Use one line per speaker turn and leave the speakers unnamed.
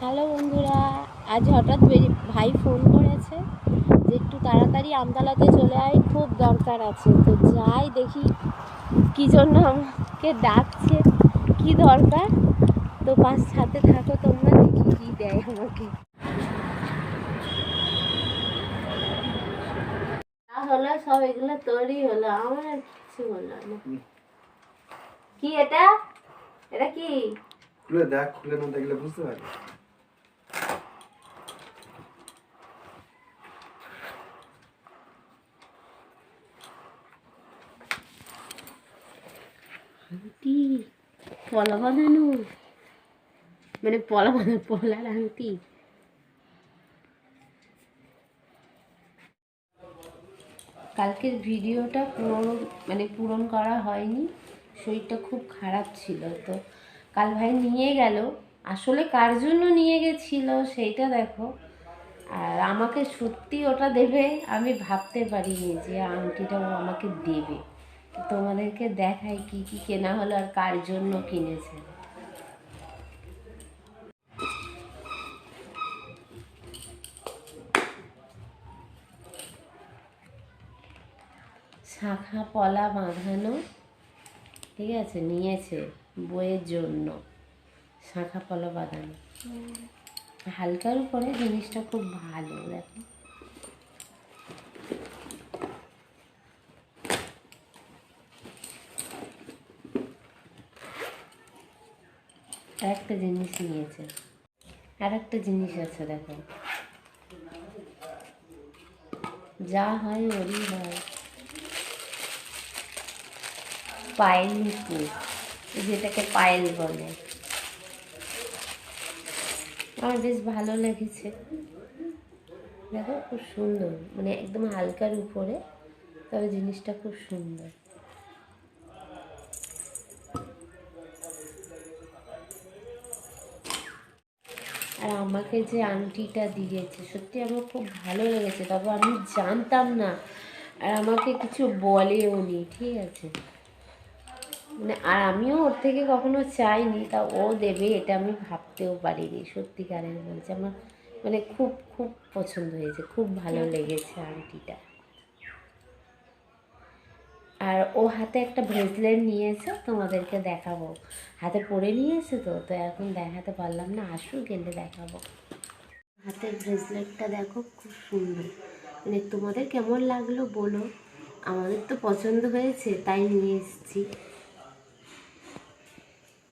Hello বন্ধুরা, আজ হঠাৎ ভাই ফোন করেছে যে একটু তাড়াতাড়ি আমতলাতে চলে আয়, খুব দরকার আছে। তো যাই দেখি কি জন্য আমাকে ডাকছে, কি দরকার? তো পাঁচ সাথে থাকো, তোমরা দেখি কি দেয় আমাকে। হলো, সব এগুলো তৈরি হলো, আমার কিছু হলো না। কি এটা? এটা কি?
খুলে দেখ, খুলে না দেখলে বুঝতে পারবি।
আংটি, পলা বাঁধানো মানে পলা বাঁধা পলার আংটি। কালকের ভিডিওটা পুরো মানে পূরণ করা হয়নি। শরীরটা খুব খারাপ ছিল তো। কাল ভাই নিয়ে গেল। আসলে কার জন্য নিয়ে গেছিল সেইটা দেখো। আর আমাকে সত্যি ওটা দেবে আমি ভাবতে পারিনি যে আংটিটা ও আমাকে দেবে। তোমাদেরকে দেখাই কি কি কেনা হলো আর কার জন্য কিনেছে। শাখা পলা বাঁধানো, ঠিক আছে, নিয়েছে বইয়ের জন্য শাখা পলা বাঁধানো। হালকার উপরে জিনিসটা খুব ভালো, দেখো। একটা জিনিস নিয়েছে। আর একটা জিনিস আছে, দেখো। যা হয়, ওরই হয়। পায়েল মুকুট যেটাকে পায়েল বলে। আমার বেশ ভালো লেগেছে। দেখো, খুব সুন্দর। মানে একদম হালকার উপরে, তবে জিনিসটা খুব সুন্দর। আর আমাকে যে আংটিটা দিয়েছে, সত্যি আমার খুব ভালো লেগেছে, তবে আমি জানতাম না। আর আমাকে কিছু বলেও নি, ঠিক আছে? মানে আর আমিও ওর থেকে কখনো চাইনি, তা ও দেবে, এটা আমি ভাবতেও পারিনি, সত্যিকারের বলছে। আমার মানে খুব খুব পছন্দ হয়েছে, খুব ভালো লেগেছে আংটিটা। আর ও হাতে একটা ব্রেসলেট নিয়েছে, তোমাদেরকে দেখাবো। হাতে পরে নিয়েছে তো তো এখন দেখাতে পারলাম না, আসুক, গেলে দেখাবো। হাতের ব্রেসলেটটা দেখো, খুব সুন্দর। মানে তোমাদের কেমন লাগল বলো? আমাদের তো পছন্দ হয়েছে, তাই নিয়ে এসেছি।